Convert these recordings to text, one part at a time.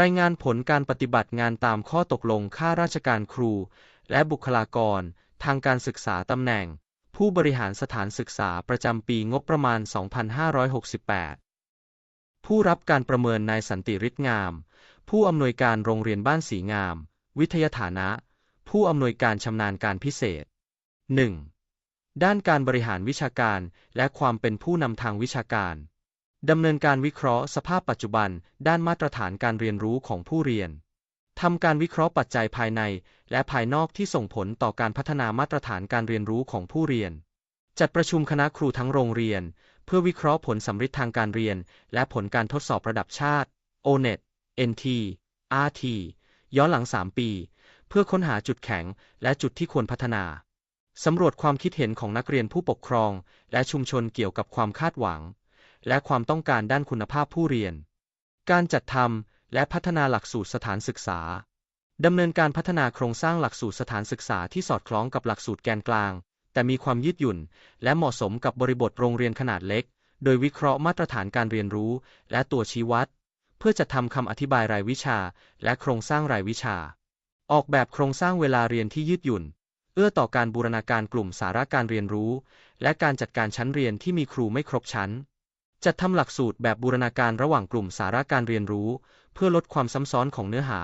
รายงานผลการปฏิบัติงานตามข้อตกลงข้าราชการครู และบุคลากร ทางการศึกษาตำแหน่ง ผู้บริหารสถานศึกษาประจำปีงบประมาณ 2568 ผู้รับการประเมินนายสันติฤทธิ์งาม ผู้อำนวยการโรงเรียนบ้านสีงาม วิทยาฐานะ ผู้อำนวยการชำนาญการพิเศษ 1. ด้านการบริหารวิชาการและความเป็นผู้นำทางวิชาการ ดำเนินการวิเคราะห์สภาพปัจจุบัน ด้านมาตรฐานการเรียนรู้ของผู้เรียน ทำการวิเคราะห์ปัจจัยภายใน และภายนอกที่ส่งผลต่อการพัฒนามาตรฐานการเรียนรู้ของผู้เรียน จัดประชุมคณะครูทั้งโรงเรียน เพื่อวิเคราะห์ผลสัมฤทธิ์ทางการเรียน และผลการทดสอบระดับชาติ ONET NT RT ย้อนหลัง 3 ปี เพื่อค้นหาจุดแข็ง และจุดที่ควรพัฒนาสำรวจความคิดเห็นของนักเรียนผู้ปกครอง และชุมชนเกี่ยวกับความคาดหวัง และความต้องการด้านคุณภาพผู้เรียน การจัดทำและพัฒนาหลักสูตรสถานศึกษาดำเนินการพัฒนาโครงสร้างหลักสูตรสถานศึกษาที่สอดคล้องกับหลักสูตรแกนกลาง แต่มีความยืดหยุ่น และเหมาะสมกับบริบทโรงเรียนขนาดเล็ก โดยวิเคราะห์มาตรฐานการเรียนรู้ และตัวชี้วัด เพื่อจัดทำคำอธิบายรายวิชา และโครงสร้างรายวิชา ออกแบบโครงสร้างเวลาเรียนที่ยืดหยุ่น เอื้อต่อการบูรณาการกลุ่มสาระการเรียนรู้ และการจัดการชั้นเรียนที่มีครูไม่ครบชั้น จัดทำหลักสูตรแบบบูรณาการระหว่างกลุ่มสาระการเรียนรู้ เพื่อลดความซ้ำซ้อนของเนื้อหา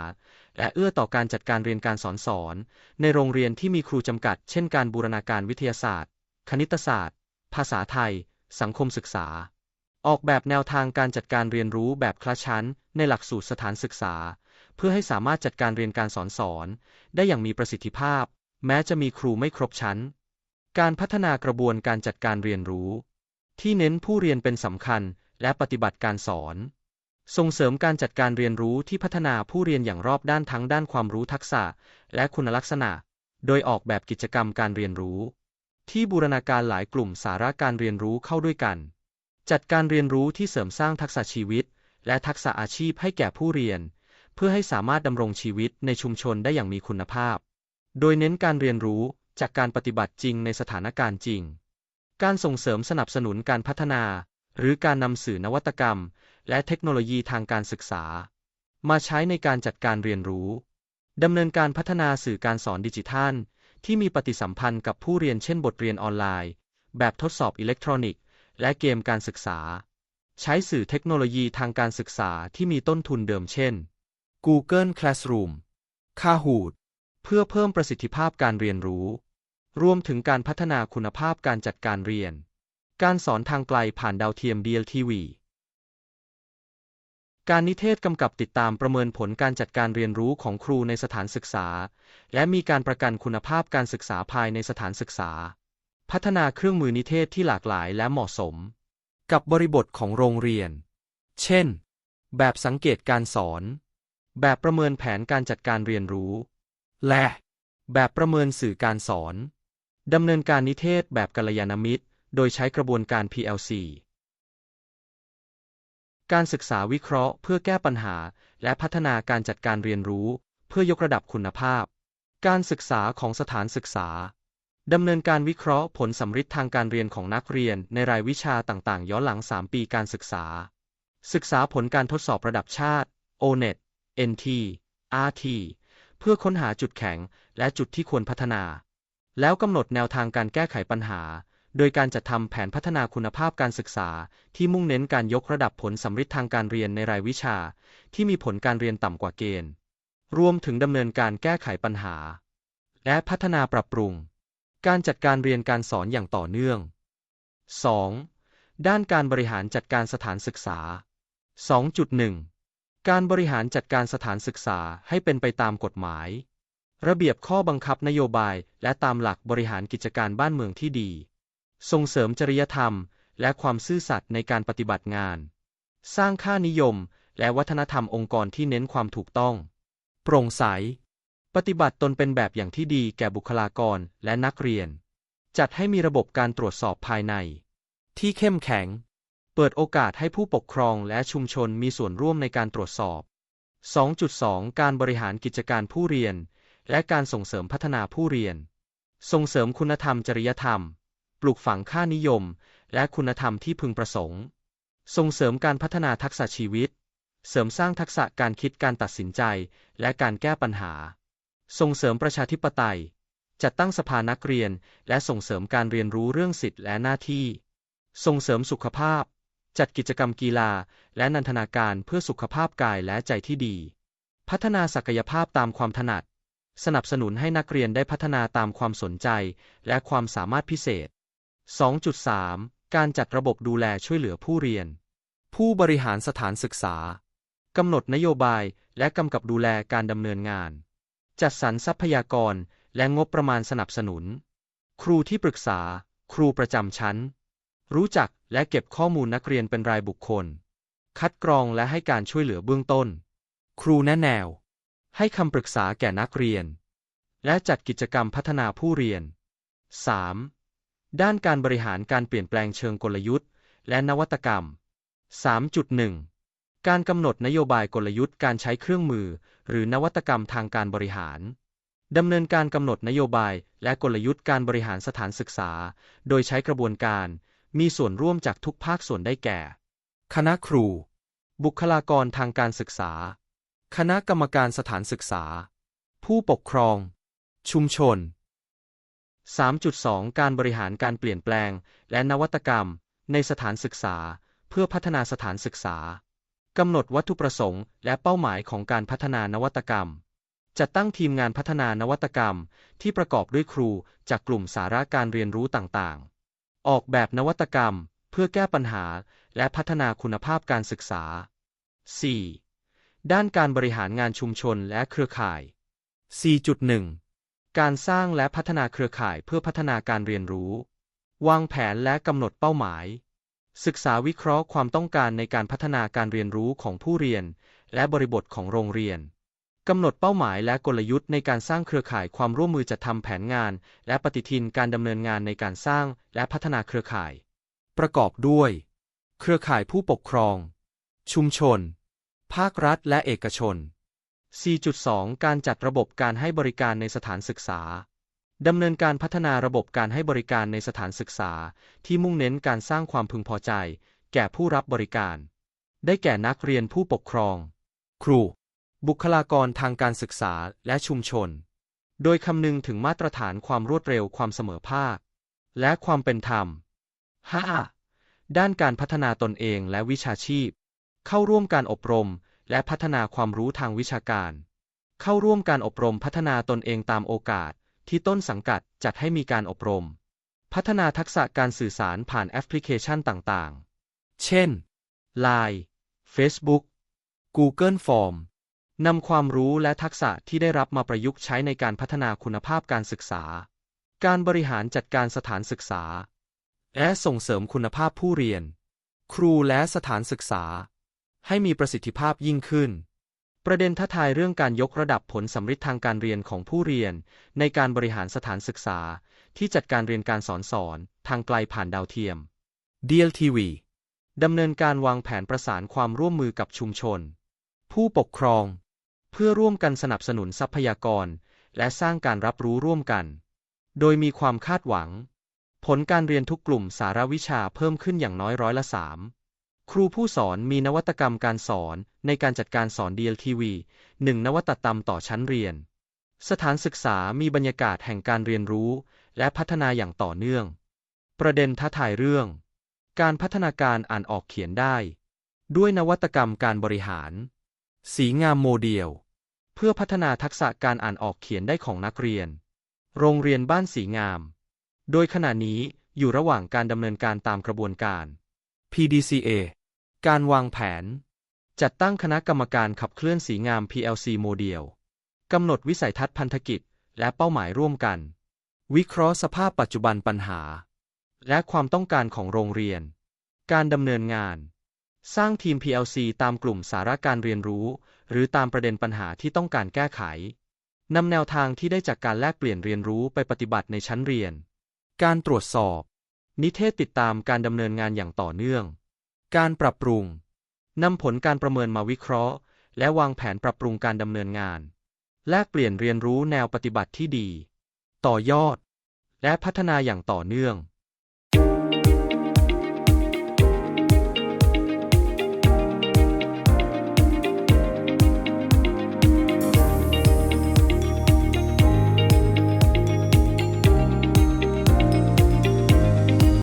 และเอื้อต่อการจัดการเรียนการสอนสอน ในโรงเรียนที่มีครูจำกัด เช่นการบูรณาการวิทยาศาสตร์ คณิตศาสตร์ ภาษาไทย สังคมศึกษา ออกแบบแนวทางการจัดการเรียนรู้แบบคลาสชั้น ในหลักสูตรสถานศึกษา เพื่อให้สามารถจัดการเรียนการสอนสอน ได้อย่างมีประสิทธิภาพ แม้จะมีครูไม่ครบชั้น การพัฒนากระบวนการจัดการเรียนรู้ ที่เน้นผู้เรียนเป็นสำคัญและปฏิบัติการสอน ส่งเสริมการจัดการเรียนรู้ที่พัฒนาผู้เรียนอย่างรอบด้านทั้งด้านความรู้ทักษะ และคุณลักษณะ โดยออกแบบกิจกรรมการเรียนรู้ ที่บูรณาการหลายกลุ่มสาระการเรียนรู้เข้าด้วยกัน จัดการเรียนรู้ที่เสริมสร้างทักษะชีวิต และทักษะอาชีพให้แก่ผู้เรียน เพื่อให้สามารถดำรงชีวิตในชุมชนได้อย่างมีคุณภาพ โดยเน้นการเรียนรู้จากการปฏิบัติจริงในสถานการณ์จริง การส่งเสริมสนับสนุนการพัฒนา หรือการนำสื่อนวัตกรรม และเทคโนโลยีทางการศึกษา มาใช้ในการจัดการเรียนรู้ดำเนินการพัฒนาสื่อการสอนดิจิทัล ที่มีปฏิสัมพันธ์กับผู้เรียนเช่นบทเรียนออนไลน์ แบบทดสอบอิเล็กทรอนิกส์ และเกมการศึกษา ใช้สื่อเทคโนโลยีทางการศึกษาที่มีต้นทุนเดิมเช่น Google Classroom Kahoot เพื่อเพิ่มประสิทธิภาพการเรียนรู้ รวมถึงการพัฒนาคุณภาพการจัดการเรียน การสอนทางไกลผ่านดาวเทียม DLTV การนิเทศกำกับติดตามประเมินผลการจัดการเรียนรู้ของครูในสถานศึกษา และมีการประกันคุณภาพการศึกษาภายในสถานศึกษา พัฒนาเครื่องมือนิเทศที่หลากหลายและเหมาะสม กับบริบทของโรงเรียน เช่น แบบสังเกตการสอน แบบประเมินแผนการจัดการเรียนรู้ และ แบบประเมินสื่อการสอน ดำเนินการนิเทศแบบกัลยาณมิตร โดยใช้กระบวนการ PLC การศึกษาวิเคราะห์เพื่อแก้ปัญหา และพัฒนาการจัดการเรียนรู้ เพื่อยกระดับคุณภาพ การศึกษาของสถานศึกษาดำเนินการวิเคราะห์ผลสัมฤทธิ์ทางการเรียนของนักเรียนในรายวิชาต่างๆ ย้อนหลัง 3 ปีการศึกษา ศึกษาผลการทดสอบระดับชาติ ONET NT RT เพื่อค้นหาจุดแข็งและจุดที่ควรพัฒนา แล้วกำหนดแนวทางการแก้ไขปัญหา โดยการจัดทำแผนพัฒนาคุณภาพการศึกษา ที่มุ่งเน้นการยกระดับผลสัมฤทธิ์ทางการเรียนในรายวิชา ที่มีผลการเรียนต่ำกว่าเกณฑ์ รวมถึงดำเนินการแก้ไขปัญหา และพัฒนาปรับปรุง การจัดการเรียนการสอนอย่างต่อเนื่อง 2. ด้านการบริหารจัดการสถานศึกษา 2.1 การบริหารจัดการสถานศึกษาให้เป็นไปตามกฎหมาย ระเบียบข้อบังคับนโยบาย และตามหลักบริหารกิจการบ้านเมืองที่ดี ส่งเสริมจริยธรรม และความซื่อสัตย์ในการปฏิบัติงาน สร้างค่านิยม และวัฒนธรรมองค์กรที่เน้นความถูกต้อง โปร่งใส ปฏิบัติตนเป็นแบบอย่างที่ดีแก่บุคลากรและนักเรียน จัดให้มีระบบการตรวจสอบภายใน ที่เข้มแข็ง เปิดโอกาสให้ผู้ปกครองและชุมชนมีส่วนร่วมในการตรวจสอบ 2.2 การบริหารกิจการผู้เรียน และการส่งเสริมพัฒนาผู้เรียน ส่งเสริมคุณธรรมจริยธรรม ปลูกฝังค่านิยม และคุณธรรมที่พึงประสงค์ ส่งเสริมการพัฒนาทักษะชีวิต เสริมสร้างทักษะการคิดการตัดสินใจ และการแก้ปัญหา ส่งเสริมประชาธิปไตย จัดตั้งสภานักเรียน และส่งเสริมการเรียนรู้เรื่องสิทธิและหน้าที่ ส่งเสริมสุขภาพ จัดกิจกรรมกีฬา และนันทนาการเพื่อสุขภาพกายและใจที่ดี พัฒนาศักยภาพตามความถนัด สนับสนุนให้นักเรียนได้พัฒนาตามความสนใจ และความสามารถพิเศษ 2.3 การจัดระบบดูแลช่วยเหลือผู้เรียน ผู้บริหารสถานศึกษากำหนดนโยบายและกำกับดูแลการดำเนินงาน จัดสรรทรัพยากรและงบประมาณสนับสนุน ครูที่ปรึกษา ครูประจำชั้น รู้จักและเก็บข้อมูลนักเรียนเป็นรายบุคคล คัดกรองและให้การช่วยเหลือเบื้องต้น ครูแนะแนว ให้คำปรึกษาแก่นักเรียน และจัดกิจกรรมพัฒนาผู้เรียน 3. ด้านการบริหารการเปลี่ยนแปลงเชิงกลยุทธ์ และนวัตกรรม 3.1 การกำหนดนโยบายกลยุทธ์การใช้เครื่องมือ หรือนวัตกรรมทางการบริหารดำเนินการกำหนดนโยบายและกลยุทธ์การบริหารสถานศึกษา โดยใช้กระบวนการ มีส่วนร่วมจากทุกภาคส่วนได้แก่ คณะครู บุคลากรทางการศึกษา คณะกรรมการสถานศึกษา ผู้ปกครอง ชุมชน 3.2 การบริหารการเปลี่ยนแปลง และนวัตกรรม ในสถานศึกษา เพื่อพัฒนาสถานศึกษากำหนดวัตถุประสงค์ และเป้าหมายของการพัฒนานวัตกรรม จัดตั้งทีมงานพัฒนานวัตกรรม ที่ประกอบด้วยครูจากกลุ่มสาระการเรียนรู้ต่างๆ ออกแบบนวัตกรรม เพื่อแก้ปัญหา และพัฒนาคุณภาพการศึกษา 4. ด้านการบริหารงานชุมชนและเครือข่าย 4.1 การสร้างและพัฒนาเครือข่ายเพื่อพัฒนาการเรียนรู้ วางแผนและกำหนดเป้าหมาย ศึกษาวิเคราะห์ความต้องการในการพัฒนาการเรียนรู้ของผู้เรียน และบริบทของโรงเรียนกำหนดเป้าหมายและกลยุทธ์ในการสร้างเครือข่ายความร่วมมือจัดทำแผนงาน และปฏิทินการดำเนินงานในการสร้างและพัฒนาเครือข่าย ประกอบด้วย เครือข่ายผู้ปกครอง ชุมชน ภาครัฐและเอกชน 4.2 การจัดระบบการให้บริการในสถานศึกษา ดำเนินการพัฒนาระบบการให้บริการในสถานศึกษา ที่มุ่งเน้นการสร้างความพึงพอใจ แก่ผู้รับบริการ ได้แก่นักเรียนผู้ปกครอง ครู บุคลากรทางการศึกษาและชุมชน โดยคำนึงถึงมาตรฐานความรวดเร็วความเสมอภาค และความเป็นธรรม 5. ด้านการพัฒนาตนเองและวิชาชีพ เข้าร่วมการอบรม และพัฒนาความรู้ทางวิชาการ เข้าร่วมการอบรมพัฒนาตนเองตามโอกาส ที่ต้นสังกัดจัดให้มีการอบรม พัฒนาทักษะการสื่อสารผ่านแอปพลิเคชันต่างๆ เช่น Line Facebook Google Form นำความรู้และทักษะที่ได้รับมาประยุกต์ใช้ในการพัฒนาคุณภาพการศึกษา การบริหารจัดการสถานศึกษา และส่งเสริมคุณภาพผู้เรียน ครูและสถานศึกษา ให้มีประสิทธิภาพยิ่งขึ้น ประเด็นท้าทายเรื่องการยกระดับผลสำฤทธิ์ทางการเรียนของผู้เรียน ในการบริหารสถานศึกษา ที่จัดการเรียนการสอนสอน ทางไกลผ่านดาวเทียม DLTV ดำเนินการวางแผนประสานความร่วมมือกับชุมชน ผู้ปกครอง เพื่อร่วมกันสนับสนุนทรัพยากร และสร้างการรับรู้ร่วมกัน โดยมีความคาดหวัง ผลการเรียนทุกกลุ่มสารวิชาเพิ่มขึ้นอย่างน้อยร้อยละสาม ครูผู้สอนมีนวัตกรรมการสอนในการจัดการสอน DLTV หนึ่งนวัตกรรมต่อชั้นเรียน สถานศึกษามีบรรยากาศแห่งการเรียนรู้ และพัฒนาอย่างต่อเนื่อง ประเด็นท้าทายเรื่อง การพัฒนาการอ่านออกเขียนได้ ด้วยนวัตกรรมการบริหาร สีงามโมเดล เพื่อพัฒนาทักษะการอ่านออกเขียนได้ของนักเรียน โรงเรียนบ้านสีงาม โดยขณะนี้อยู่ระหว่างการดำเนินการตามกระบวนการ PDCA การวางแผน จัดตั้งคณะกรรมการขับเคลื่อนสีงาม PLC โมเดลกำหนดวิสัยทัศน์พันธกิจ และเป้าหมายร่วมกัน วิเคราะห์สภาพปัจจุบันปัญหา และความต้องการของโรงเรียน การดำเนินงาน สร้างทีม PLC ตามกลุ่มสาระการเรียนรู้ หรือตามประเด็นปัญหาที่ต้องการแก้ไขนำแนวทางที่ได้จากการแลกเปลี่ยนเรียนรู้ไปปฏิบัติในชั้นเรียน การตรวจสอบ นิเทศติดตามการดำเนินงานอย่างต่อเนื่อง การปรับปรุงนำผลการประเมินมาวิเคราะห์ และวางแผนปรับปรุงการดำเนินงาน แลกเปลี่ยนเรียนรู้แนวปฏิบัติที่ดี ต่อยอด และพัฒนาอย่างต่อเนื่อง